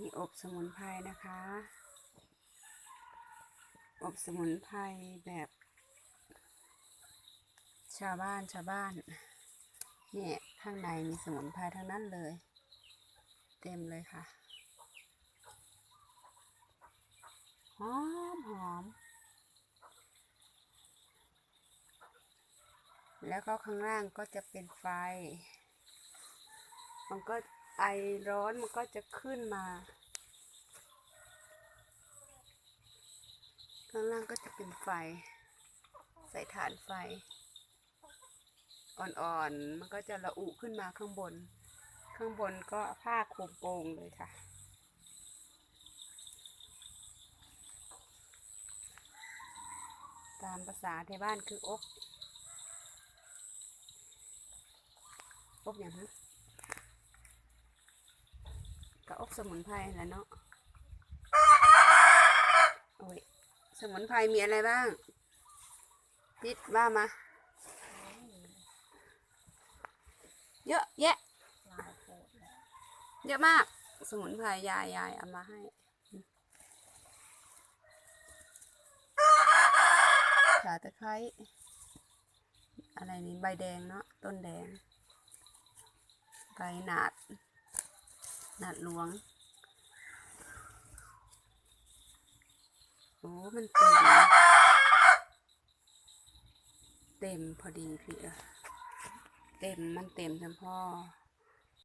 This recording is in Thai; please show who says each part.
Speaker 1: นี้อบสมุนไพรนะคะ อบสมุนไพรแบบ ชาวบ้านชาวบ้านเนี่ยข้างในมีสมุนไพรทั้งนั้นเลย เต็มเลยค่ะหอมหอม แล้วก็ข้างล่างก็จะเป็นไฟ มันก็ ไอร้อนมันก็จะขึ้นมา ข้างล่างก็จะเป็นไฟ ใส่ฐานไฟ อ่อนๆ มันก็จะระอุขึ้นมาข้างบน ข้างบนก็ผ้าคลุมโปงเลยค่ะตามภาษาในบ้านคืออบอบอย่างฮะก็อบ สมุนไพรแหละเนาะโอ้ยสมุนไพรมีอะไรบ้างพิดว่ามา เยอะแยะ เยอะมาก สมุนไพรยายยายเอามาให้ขาตะไคร้อะไรนี่ใบแดงเนาะต้นแดงใบหนาด หนาดหลวง โอ้ มันเต็ม เต็มพอดีพี่เออเต็มมันเต็มจำพ่อ